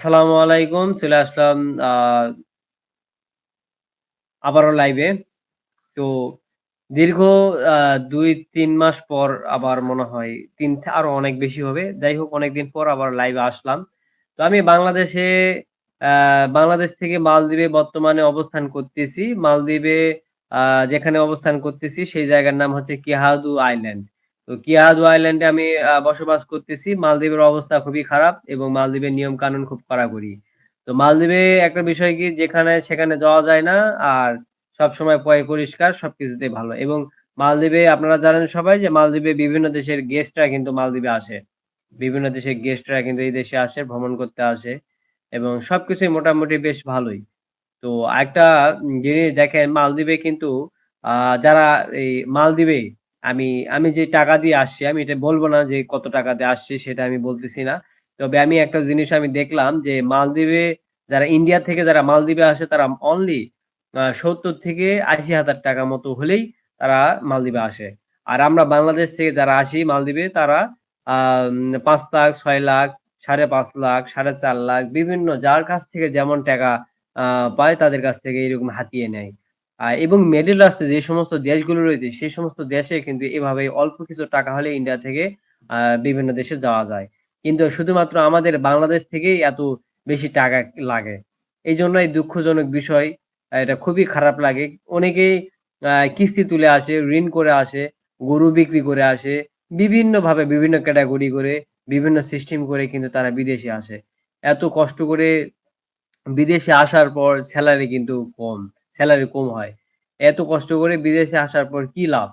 আসসালামু আলাইকুম, চলে আসলাম আবারও লাইভে তো দীর্ঘ দুই, তিন মাস পর আবার মনে হয় তিন আরও অনেক বেশি হবে। যাই হোক, অনেকদিন পর আবার লাইভে আসলাম। তো আমি বাংলাদেশে বাংলাদেশ থেকে মালদ্বীপে বর্তমানে অবস্থান করতেছি। মালদ্বীপে যেখানে অবস্থান করতেছি, সেই জায়গার নাম হচ্ছে কিহাদু আইল্যান্ড। তো কিহাদু আইল্যান্ডে আমি বসবাস করতেছি। মালদ্বীপের অবস্থা খুবই খারাপ এবং মালদ্বীপের নিয়ম কানুন খুব কড়াকড়ি। তো মালদ্বীপে একটা বিষয় কি যেখানে সেখানে যাওয়া যায় না আর সব সময় পয় পরিষ্কার সবকিছুতে ভালো। এবং মালদ্বীপে আপনারা জানেন সবাই যে মালদ্বীপে বিভিন্ন দেশের গেস্টরা কিন্তু মালদ্বীপে আসে। বিভিন্ন দেশের গেস্টরা কিন্তু এই দেশে আসে ভ্রমণ করতে আসে এবং সবকিছুই মোটামুটি বেশ ভালোই। তো একটা জিনিস দেখেন মালদ্বীপে কিন্তু আহ, যারা এই মালদ্বীপে আমি আমি যে টাকা দিয়ে আসছি, আমি এটা বলব না যে কত টাকা দিয়ে আসছি, সেটা আমি বলতেছি না। তবে আমি একটা জিনিস আমি দেখলাম যে মালদ্বীপে যারা ইন্ডিয়া থেকে যারা মালদ্বীপে আসে, তারা অনলি সত্তর থেকে আশি হাজার টাকা মতো হলেই তারা মালদ্বীপে আসে। আর আমরা বাংলাদেশ থেকে যারা আসি মালদ্বীপে, তারা পাঁচ লাখ, ছয় লাখ, সাড়ে পাঁচ লাখ, সাড়ে চার লাখ, বিভিন্ন যার কাছ থেকে যেমন টাকা পায় তাদের কাছ থেকে এরকম হাতিয়ে নেয়। এবং মিডল রাস্তে যে সমস্ত দেশগুলো রয়েছে, সেই সমস্ত দেশে কিন্তু এভাবে অল্প কিছু টাকা হলে ইন্ডিয়া থেকে বিভিন্ন দেশে যাওয়া যায়। কিন্তু শুধুমাত্র আমাদের বাংলাদেশ থেকেই এত বেশি টাকা লাগে। এই জন্য এই দুঃখজনক বিষয় এটা খুবই খারাপ লাগে। অনেকেই কিস্তি তুলে আসে, ঋণ করে আসে, গরু বিক্রি করে আসে বিভিন্ন ভাবে বিভিন্ন ক্যাটাগরি করে, বিভিন্ন সিস্টেম করে কিন্তু তারা বিদেশে আসে। এত কষ্ট করে বিদেশে আসার পর স্যালারি কিন্তু কম। স্যালারি কম হয়। এত কষ্ট করে বিদেশে আসার পর কি লাভ?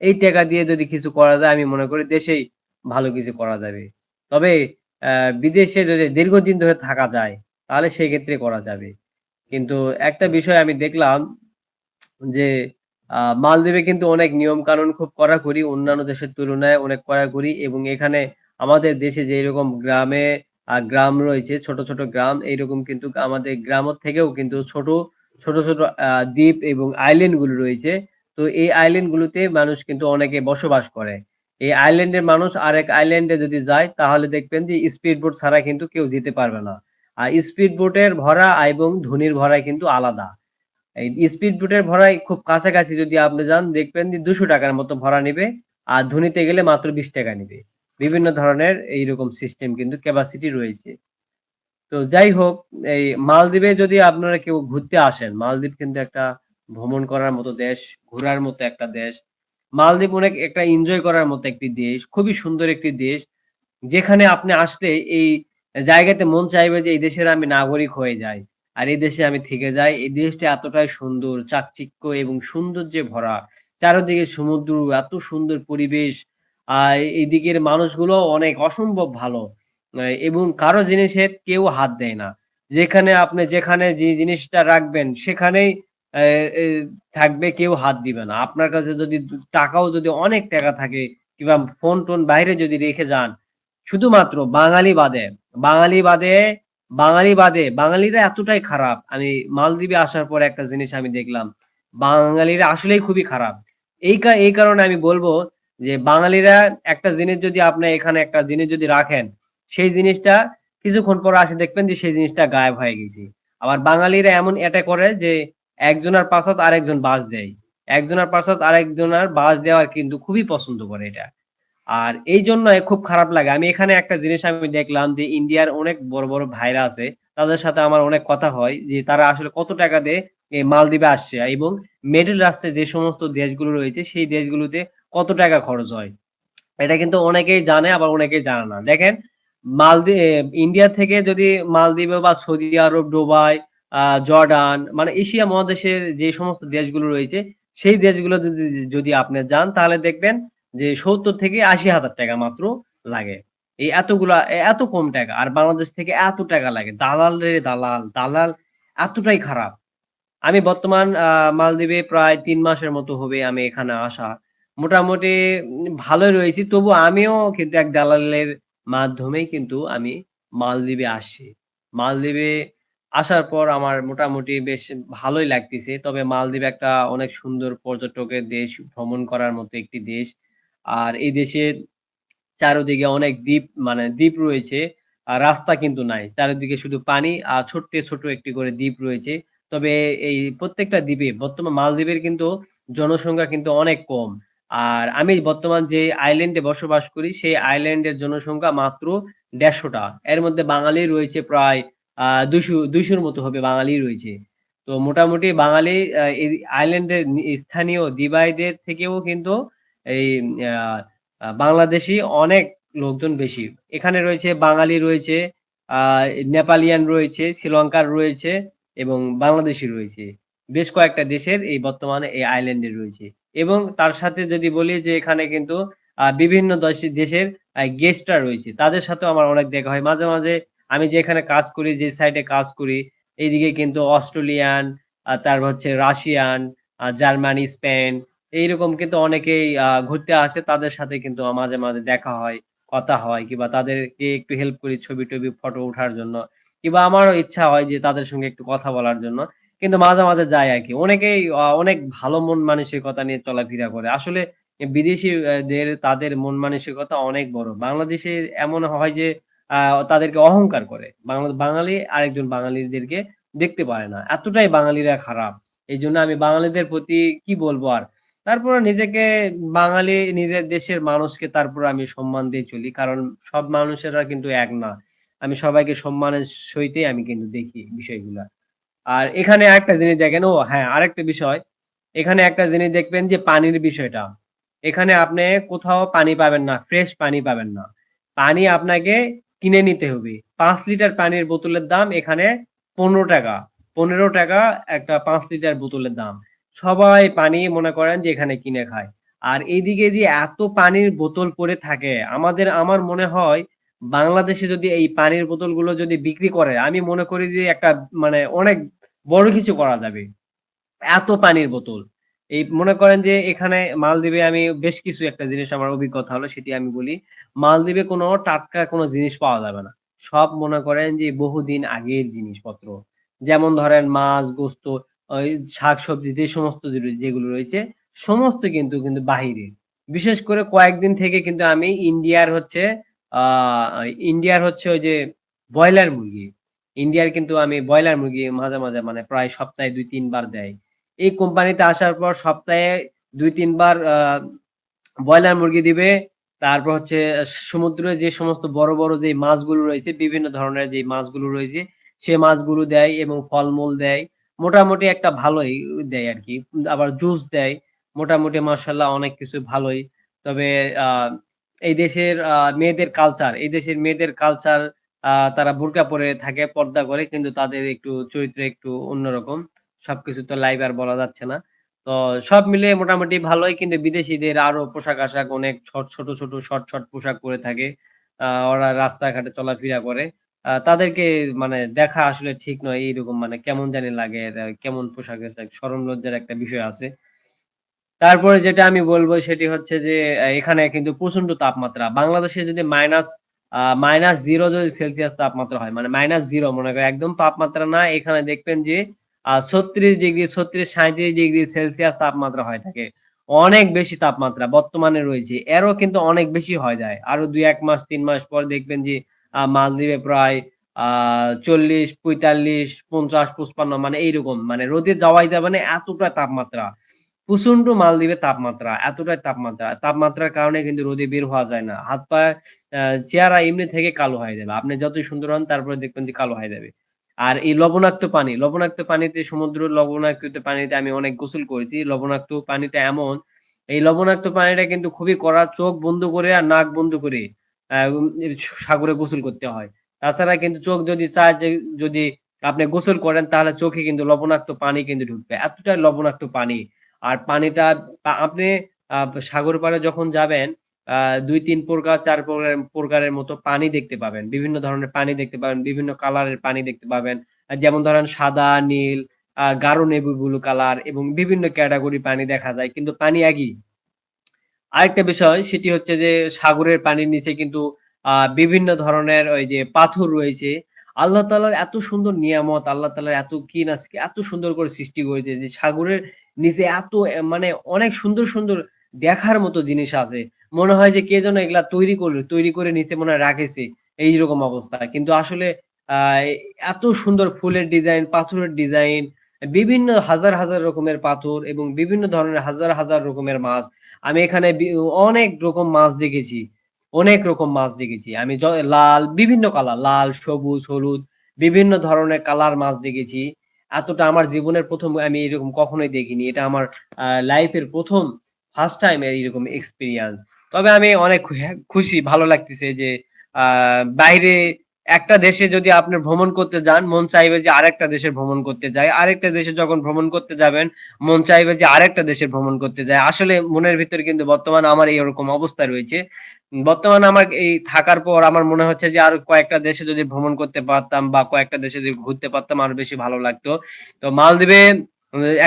এই টাকা দিয়ে যদি কিছু করা যায়, আমি মনে করি দেশেই ভালো কিছু করা যাবে। তবে বিদেশে যদি দীর্ঘদিন ধরে থাকা যায়, তাহলে সেই ক্ষেত্রে করা যাবে। কিন্তু একটা বিষয় আমি দেখলাম যে মালদ্বীপে কিন্তু অনেক নিয়ম কানুন খুব কড়াকড়ি, অন্যান্য দেশের তুলনায় অনেক কড়াকড়ি এবং এখানে আমাদের দেশে যে এরকম গ্রামে গ্রাম রয়েছে, ছোট ছোট গ্রাম, এইরকম কিন্তু আমাদের গ্রাম থেকেও কিন্তু ছোট ছোট ছোট দ্বীপ এবং আইল্যান্ডগুলো রয়েছে। তো এই আইল্যান্ড গুলোতে মানুষ কিন্তু অনেকে বসবাস করে। এই আইল্যান্ডের মানুষ আরেক আইল্যান্ডে যদি যায়, তাহলে দেখবেন যে স্পিড বোট ছাড়া কিন্তু কেউ যেতে পারবে না। আর স্পিড বোটের ভরা এবং ধনির ভরা কিন্তু আলাদা। এই স্পিড বোটের ভরাই খুব কাছাকাছি যদি আপনি যান, দেখবেন যে দুশো টাকার মতো ভরা নিবে, আর ধনিতে গেলে মাত্র বিশ টাকা নিবে। বিভিন্ন ধরনের এইরকম সিস্টেম কিন্তু ক্যাপাসিটি রয়েছে। তো যাই হোক এই মালদ্বীপে যদি আপনারা কেউ ঘুরতে আসেন, মালদ্বীপ কিন্তু একটা ভ্রমণ করার মতো দেশ, ঘোরার মতো একটা দেশ। মালদ্বীপ অনেক একটা এনজয় করার মতো একটি দেশ, খুবই সুন্দর একটি দেশ। যেখানে আপনি আসলে এই জায়গাতে মন চাইবে যে এই দেশের আমি নাগরিক হয়ে যাই, আর এই দেশে আমি থেকে যাই। এই দেশটা এতটাই সুন্দর, চাকচিক্য এবং সৌন্দর্যে ভরা। চারিদিকে সমুদ্র, এত সুন্দর পরিবেশ, আর এই দিকের মানুষগুলো অনেক অসম্ভব ভালো। এবং কারও জিনিসে কেউ হাত দেয় না। যেখানে আপনি, যেখানে যে জিনিসটা রাখবেন, সেখানেই থাকবে, কেউ হাত দিবে না। আপনার কাছে যদি টাকাও যদি অনেক টাকা থাকে, কিংবা ফোন টোন বাইরে যদি রেখে যান, শুধুমাত্র বাঙালি বাদে বাঙালি বাদে বাঙালি বাদে, বাঙালিরা এতটাই খারাপ। আমি মালদ্বীপে আসার পর একটা জিনিস আমি দেখলাম, বাঙালিরা আসলেই খুবই খারাপ। এই এই কারণে আমি বলব যে, বাঙালিরা একটা জিনিস যদি আপনি এখানে একটা জিনিস যদি রাখেন সেই জিনিসটা কিছুক্ষণ পর আসে দেখবেন যে সেই জিনিসটা গায়েব হয়ে গেছে। আবার বাঙালিরা এমন এটা করে যে একজনের পাশাত আরেকজন বাস দেয়। একজনের পাশাত আরেকজনের বাস দেওয়ার কিন্তু খুবই পছন্দ করে এটা। আর এই জন্য খুব খারাপ লাগে। আমি এখানে একটা জিনিস আমি দেখলাম যে ইন্ডিয়ার অনেক বড় বড় ভাইরা আছে, তাদের সাথে আমার অনেক কথা হয় যে তারা আসলে কত টাকা দিয়ে এই মালদ্বীপে আসছে এবং মিডল রাস্তায় যে সমস্ত দেশগুলো রয়েছে, সেই দেশগুলোতে কত টাকা খরচ হয়। এটা কিন্তু অনেকেই জানে, আবার অনেকেই জানে না। দেখেন মালদ্বীপ ইন্ডিয়া থেকে যদি মালদ্বীপে বা সৌদি আরব আহ, জর্ডান মানে এশিয়া মহাদেশের যে সমস্ত দেশগুলো রয়েছে সেই দেশগুলো যদি যদি আপনি যান তাহলে দেখবেন যে সত্তর থেকে আশি হাজার টাকা মাত্র লাগে। এই এতগুলা এত কম টাকা আর বাংলাদেশ থেকে এত টাকা লাগে। দালাল রে দালাল দালাল এতটাই খারাপ। আমি বর্তমান মালদ্বীপে প্রায় তিন মাসের মতো হবে আমি এখানে আসা। মোটামুটি ভালোই রয়েছি তবু আমিও কিন্তু এক দালালের মাধ্যমেই কিন্তু আমি মালদ্বীপে আসছি। মালদ্বীপে আসার পর আমার মোটামুটি বেশ ভালোই লাগতেছে। তবে মালদ্বীপ একটা অনেক সুন্দর পর্যটকের দেশ, ভ্রমণ করার মতো একটি দেশ। আর এই দেশে চারদিকে অনেক দ্বীপ মানে দ্বীপ রয়েছে। রাস্তা কিন্তু নাই। চারিদিকে শুধু পানি আর ছোট্ট ছোট একটি করে দ্বীপ রয়েছে। তবে এই প্রত্যেকটা দ্বীপে, বর্তমান মালদ্বীপের কিন্তু জনসংখ্যা কিন্তু অনেক কম। আর আমি বর্তমান যে আইল্যান্ডে বসবাস করি, সেই আইল্যান্ডের জনসংখ্যা মাত্র দেড়শোটা। এর মধ্যে বাঙালি রয়েছে প্রায় দুইশো, দুইশোর মতো হবে বাঙালি রয়েছে। তো মোটামুটি বাঙালি আইল্যান্ডের স্থানীয় দিবাইদের থেকেও কিন্তু এই বাংলাদেশি অনেক লোকজন বেশি। এখানে রয়েছে বাঙালি রয়েছে নেপালিয়ান রয়েছে, শ্রীলঙ্কার রয়েছে এবং বাংলাদেশি রয়েছে। বেশ কয়েকটা দেশের এই বর্তমানে এই আইল্যান্ডে রয়েছে। এবং তার সাথে যদি বলি যে এখানে কিন্তু বিভিন্ন দেশের গেস্টরা রয়েছে। তাদের সাথেও আমার অনেক দেখা হয়। মাঝে মাঝে আমি যেখানে কাজ করি, যে সাইডে কাজ করি, এইদিকে কিন্তু অস্ট্রেলিয়ান তারপর হচ্ছে রাশিয়ান জার্মানি, স্পেন, এইরকম কিন্তু অনেকেই ঘুরতে আসে। তাদের সাথে কিন্তু মাঝে মাঝে দেখা হয়, কথা হয়, কিংবা তাদেরকে একটু হেল্প করি ছবি টবি ফটো ওঠার জন্য। কিংবা আমারও ইচ্ছা হয় যে তাদের সঙ্গে একটু কথা বলার জন্য। কিন্তু মাঝে মাঝে যায় আর কি। অনেকেই অনেক ভালো মন মানসিকতা নিয়ে চলাফেরা করে। আসলে বিদেশিদের তাদের মন মানসিকতা অনেক বড়। বাংলাদেশে এমন হয় যে তাদেরকে অহংকার করে। বাঙালি আরেকজন বাঙালিদেরকে দেখতে পারে না। এতটাই বাঙালিরা খারাপ। এই জন্য আমি বাঙালিদের প্রতি কি বলব আর? তারপর নিজেকে বাঙালি, নিজের দেশের মানুষকে তারপর আমি সম্মান দিয়ে চলি। কারণ সব মানুষেরা কিন্তু এক না। আমি সবাইকে সম্মানের সহিতেই আমি কিন্তু দেখি বিষয়গুলা। আর এখানে একটা জিনিস দেখেন, ও হ্যাঁ আরেকটা বিষয়। এখানে একটা জিনিস দেখবেন যে পানির বিষয়টা। এখানে আপনি কোথাও পানি পাবেন না ফ্রেশ পানি পাবেন না। পানি আপনাকে কিনে নিতে হবে। পাঁচ লিটার পানির বোতলের দাম এখানে পনেরো টাকা। পনেরো টাকা একটা পাঁচ লিটার বোতলের দাম। সবাই পানি মনে করেন যে এখানে কিনে খায়। আর এইদিকে যে এত পানির বোতল পড়ে থাকে, আমাদের, আমার মনে হয় বাংলাদেশে যদি এই পানির বোতলগুলো যদি বিক্রি করে, আমি মনে করি যে একটা মানে অনেক বড় কিছু করা যাবে। এত পানির বোতল। এই মনে করেন যে এখানে মালদ্বীপে আমি বেশ কিছু একটা জিনিস আমার অভিজ্ঞতা হলো, সেটি আমি বলি। মালদ্বীপে কোনো টাটকা কোনো জিনিস পাওয়া যাবে না। সব মনে করেন যে বহুদিন আগের জিনিসপত্র। যেমন ধরেন মাছ, গোস্ত শাকসবজি, যে সমস্ত যেগুলো রয়েছে, সমস্ত কিন্তু কিন্তু বাহিরে। বিশেষ করে কয়েকদিন থেকে কিন্তু আমি ইন্ডিয়ার হচ্ছে ইন্ডিয়ার হচ্ছে ওই যে ব্রয়লার মুরগি। ইন্ডিয়ার কিন্তু আমি ব্রয়লার মুরগি মাঝে মাঝে মানে প্রায় সপ্তাহে দুই, তিনবার দেয়। এই কোম্পানিতে আসার পর সপ্তাহে দুই, তিনবার ব্রয়লার মুরগি দিবে। তারপর হচ্ছে সমুদ্রে যে সমস্ত বড় বড় যে মাছগুলো রয়েছে, বিভিন্ন ধরনের যে মাছগুলো রয়েছে, সে মাছগুলো দেয় এবং ফলমূল দেয়। মোটামুটি একটা ভালোই দেয় আর কি। আবার জুস দেয়। মোটামুটি মার্শাল্লাহ অনেক কিছু ভালোই। তবে এই দেশের মেয়েদের কালচার এই দেশের মেয়েদের কালচার তারা বোরকা পরে থাকে, পর্দা করে, কিন্তু তাদের একটু চরিত্র একটু অন্যরকম। সবকিছু তো লাইভ আর বলা যাচ্ছে না। তো সব মিলে মোটামুটি ভালোই, কিন্তু বিদেশিদের আরও পোশাক আশাক অনেক ছোট ছোট ছোট শর্ট শর্ট পোশাক পরে থাকে। ওরা রাস্তাঘাটে চলাফেরা করে। তাদেরকে মানে দেখা আসলে ঠিক নয়, এইরকম মানে কেমন জানি লাগে কেমন পোশাক আশাক সরম লজ্জার একটা বিষয় আছে। তারপরে যেটা আমি বলব সেটি হচ্ছে যে এখানে কিন্তু প্রচণ্ড তাপমাত্রা। বাংলাদেশে যদি মাইনাস মাইনাস জিরো যদি সেলসিয়াস তাপমাত্রা হয় মানে মাইনাস জিরো মনে করে একদম তাপমাত্রা না, এখানে দেখবেন যে ছত্রিশ ডিগ্রি, ছত্রিশ সাঁত্রিশ ডিগ্রি সেলসিয়াস তাপমাত্রা হয়ে থাকে। অনেক বেশি তাপমাত্রা বর্তমানে রয়েছে। এরও কিন্তু অনেক বেশি হয়ে যায়। আরও দুই, এক মাস, তিন মাস পর দেখবেন যে মালদ্বীপে প্রায় চল্লিশ, পঁয়তাল্লিশ, পঞ্চাশ, পঁচপান্ন মানে এইরকম মানে রোদে যাওয়াই যাবে না, এতটা তাপমাত্রা। প্রচণ্ড মালদ্বীপে তাপমাত্রা, এতটাই তাপমাত্রা। তাপমাত্রার কারণে কিন্তু রোদে বের হওয়া যায় না। হাত পা চেহারা এমনি থেকে কালো হয়ে যাবে। আপনি যতই সুন্দর হন, তারপরে দেখবেন যে কালো হয়ে যাবে। আর এই লবণাক্ত পানি, লবণাক্ত পানিতে, সমুদ্র লবণাক্ত পানিতে আমি অনেক গোসল করেছি। লবণাক্ত পানিতে এমন, এই লবণাক্ত পানিটা কিন্তু খুবই কড়া, চোখ বন্ধ করে আর নাক বন্ধ করে সাগরে গোসল করতে হয়। তাছাড়া কিন্তু চোখ যদি চায় যদি আপনি গোসল করেন, তাহলে চোখে কিন্তু লবণাক্ত পানি কিন্তু ঢুকবে। এতটাই লবণাক্ত পানি। আর পানিটা আপনি সাগর পাড়ে যখন যাবেন দুই, তিন প্রকার, চার প্রকার, প্রকারের মতো পানি দেখতে পাবেন। বিভিন্ন ধরনের পানি দেখতে পাবেন, বিভিন্ন কালারের পানি দেখতে পাবেন। যেমন ধরেন সাদা, নীল গাঢ় নেবু ব্লু কালার এবং বিভিন্ন ক্যাটাগরি পানি দেখা যায়, কিন্তু পানি একই। আরেকটা বিষয়, সেটি হচ্ছে যে সাগরের পানির নিচে কিন্তু বিভিন্ন ধরনের ওই যে পাথর রয়েছে। আল্লাহ তালার এত সুন্দর নিয়ামত, আল্লাহ তালার এত কি না, এত সুন্দর করে সৃষ্টি করেছে যে সাগরের নিচে এত মানে অনেক সুন্দর সুন্দর দেখার মতো জিনিস আছে। মনে হয় যে কে যেন এগুলা তৈরি করল তৈরি করে নিচে মনে হয় রাখেছে এইরকম অবস্থা। কিন্তু আসলে এত সুন্দর ফুলের ডিজাইন, পাথরের ডিজাইন, বিভিন্ন হাজার হাজার রকমের পাথর এবং বিভিন্ন ধরনের হাজার হাজার রকমের মাছ। আমি এখানে অনেক রকম মাছ দেখেছি, অনেক রকম মাছ দেখেছি। আমি লাল, বিভিন্ন কালার, লাল, সবুজ, হলুদ, বিভিন্ন ধরনের কালার মাছ দেখেছি। এতটা আমার জীবনের প্রথম আমি এরকম কখনোই দেখিনি। এটা আমার লাইফের প্রথম ফার্স্ট টাইম এরকম এক্সপিরিয়েন্স তবে আমি অনেক খুশি, ভালো লাগতেছে যে বাইরে একটা দেশে যদি আপনি ভ্রমণ করতে যান, মন চাইবে যে আরেকটা দেশে ভ্রমণ করতে যায় আরেকটা দেশে যখন ভ্রমণ করতে যাবেন, মন চাইবে যে আরেকটা দেশে ভ্রমণ করতে যায় আসলে মনের ভিতরে কিন্তু বর্তমান আমার এই এইরকম অবস্থা রয়েছে। বর্তমানে আমার এই থাকার পর আমার মনে হচ্ছে যে আর কয়েকটা দেশে যদি ভ্রমণ করতে পারতাম বা কয়েকটা দেশে যদি ঘুরতে পারতাম, আরও বেশি ভালো লাগতো। তো মালদ্বীপে,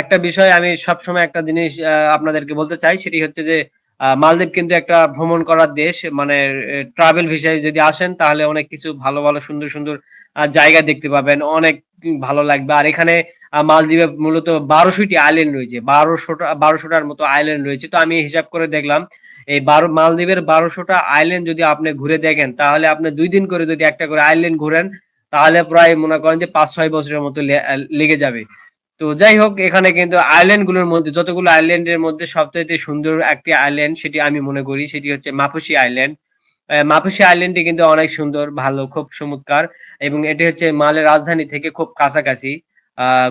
একটা বিষয় আমি সবসময় একটা জিনিস আপনাদেরকে বলতে চাই, সেটি হচ্ছে যে মালদ্বীপ কিন্তু একটা ভ্রমণ করার দেশ। মানে ট্রাভেল ভিসায় যদি আসেন, তাহলে অনেক কিছু ভালো ভালো, সুন্দর সুন্দর জায়গা দেখতে পাবেন। অনেক ভালো লাগবে। আর এখানে মালদ্বীপে মূলত বারোশোটি আইল্যান্ড রয়েছে। বারোশোটা, বারোশোটার মতো আইল্যান্ড রয়েছে। তো আমি হিসাব করে দেখলাম, এই বারো, মালদ্বীপের বারোশোটা আইল্যান্ড যদি আপনি ঘুরে দেখেন, তাহলে আপনি দুই দিন করে যদি একটা করে আইল্যান্ড ঘুরেন, তাহলে প্রায় মনে করেন যে পাঁচ, ছয় বছরের মতো লেগে যাবে। তো যাই হোক, এখানে কিন্তু আইল্যান্ডগুলোর মধ্যে, যতগুলো আইল্যান্ডের মধ্যে সবচেয়ে সুন্দর একটি আইল্যান্ড সেটি আমি মনে করি, সেটি হচ্ছে মাপুসি আইল্যান্ড মাপুসি আইল্যান্ডটি কিন্তু অনেক সুন্দর, ভালো, খুব চমৎকার, এবং এটি হচ্ছে মালের রাজধানী থেকে খুব কাছাকাছি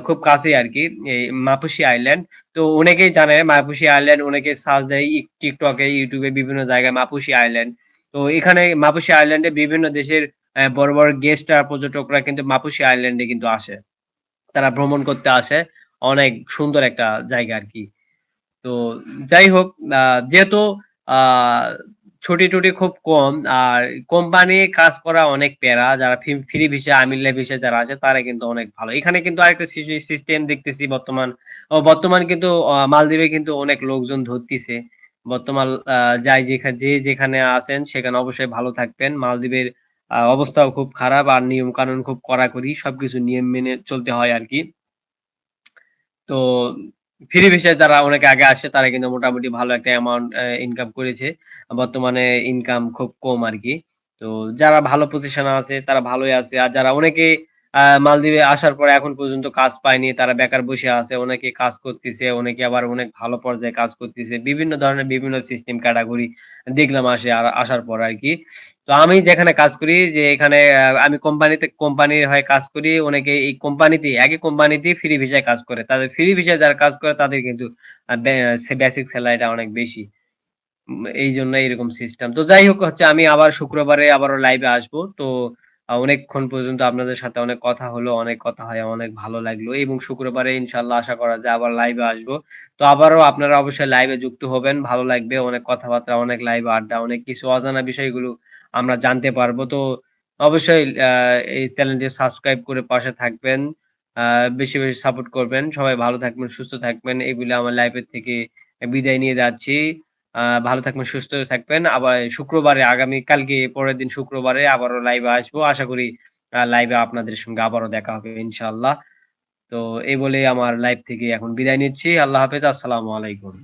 খুব কাছে আর কি, এই মাপুসি আইল্যান্ড তো অনেকেই জানে মাপুসি আইল্যান্ড অনেকে সার্চ দেয় টিকটকে ইউটিউবে বিভিন্ন জায়গায় মাপুসি আইল্যান্ড তো এখানে মাপুসি আইল্যান্ডে বিভিন্ন দেশের বড় বড় গেস্ট আর পর্যটকরা কিন্তু মাপুসি আইল্যান্ডে কিন্তু আসে। তারা ভ্রমণ করতে আসে। অনেক সুন্দর একটা জায়গা আর কি। তো যাই হোক যেহেতু ছুটি টুটি খুব কম, আর কোম্পানি কাজ করা অনেক প্যারা, যারা ফ্রি ভিসা আমিল্লা ভিসা যারা আছে, তারা কিন্তু অনেক ভালো। এখানে কিন্তু আরেকটা সিস্টেম দেখতেছি বর্তমান। ও, বর্তমান কিন্তু মালদ্বীপে কিন্তু অনেক লোকজন ধরতেছে। বর্তমান যাই যেখানে যে যেখানে আছেন, সেখানে অবশ্যই ভালো থাকবেন। মালদ্বীপের অবস্থাও খুব খারাপ আর নিয়ম কানুন খুব কড়াকড়ি, সবকিছু নিয়ম মেনে চলতে হয় আর কি তো ফ্রি ভিসায় যারা অনেকে আগে আসে, তারা কিন্তু মোটামুটি ভালো একটা অ্যামাউন্ট ইনকাম করেছে। বর্তমানে ইনকাম খুব কম আর কি তো যারা ভালো পজিশনে আছে, তারা ভালোই আছে। আর যারা অনেকে মালদ্বীপে আসার পরে এখন পর্যন্ত কাজ পায়নি, তারা বেকার বসে আছে, অনেকে কাজ করতেছে, অনেকে আবার অনেক ভালো পর্যায়ে কাজ করতেছে, বিভিন্ন ধরনের বিভিন্ন সিস্টেম ক্যাটাগরি দেখলাম আসে আসার পর আর কি। তো আমি যেখানে কাজ করি, যে এখানে আমি কোম্পানিতে কোম্পানির হয়ে কাজ করি, অনেকে এই কোম্পানিতে, একই কোম্পানিতে ফ্রি ভিসায় কাজ করে। তাদের ফ্রি ভিসায় যারা কাজ করে, তাদের কিন্তু বেসিক স্যালারিটা অনেক বেশি। এই জন্য এরকম সিস্টেম তো যাই হোক, হচ্ছে আমি আবার শুক্রবারে আবারও লাইভে আসব। তো অনেকক্ষণ পর্যন্ত আপনাদের সাথে অনেক কথা হলো, অনেক কথা হয়, অনেক ভালো লাগল এবং শুক্রবারে ইনশাল্লাহ আশা করা যায় আবার লাইভে আসব। তো আবারও আপনারা অবশ্যই লাইভে যুক্ত হবেন, ভালো লাগবে, অনেক কথাবার্তা, অনেক লাইভ আড্ডা, অনেক কিছু অজানা বিষয়গুলো আমরা জানতে পারব। তো অবশ্যই এই চ্যানেলটি সাবস্ক্রাইব করে পাশে থাকবেন বেশি বেশি সাপোর্ট করবেন। সবাই ভালো থাকবেন, সুস্থ থাকবেন। এগুলো আমার লাইফের থেকে বিদায় নিয়ে যাচ্ছি। ভালো থাকবেন, সুস্থ থাকবেন। আবার শুক্রবারে, আগামী কালকে, পরের দিন শুক্রবারে আবারও লাইভে আসব। আশা করি লাইভে আপনাদের সঙ্গে আবারও দেখা হবে ইনশাল্লাহ তো এই বলে আমার লাইভ থেকে এখন বিদায় নিচ্ছি। আল্লাহ হাফেজ, আসসালামু আলাইকুম।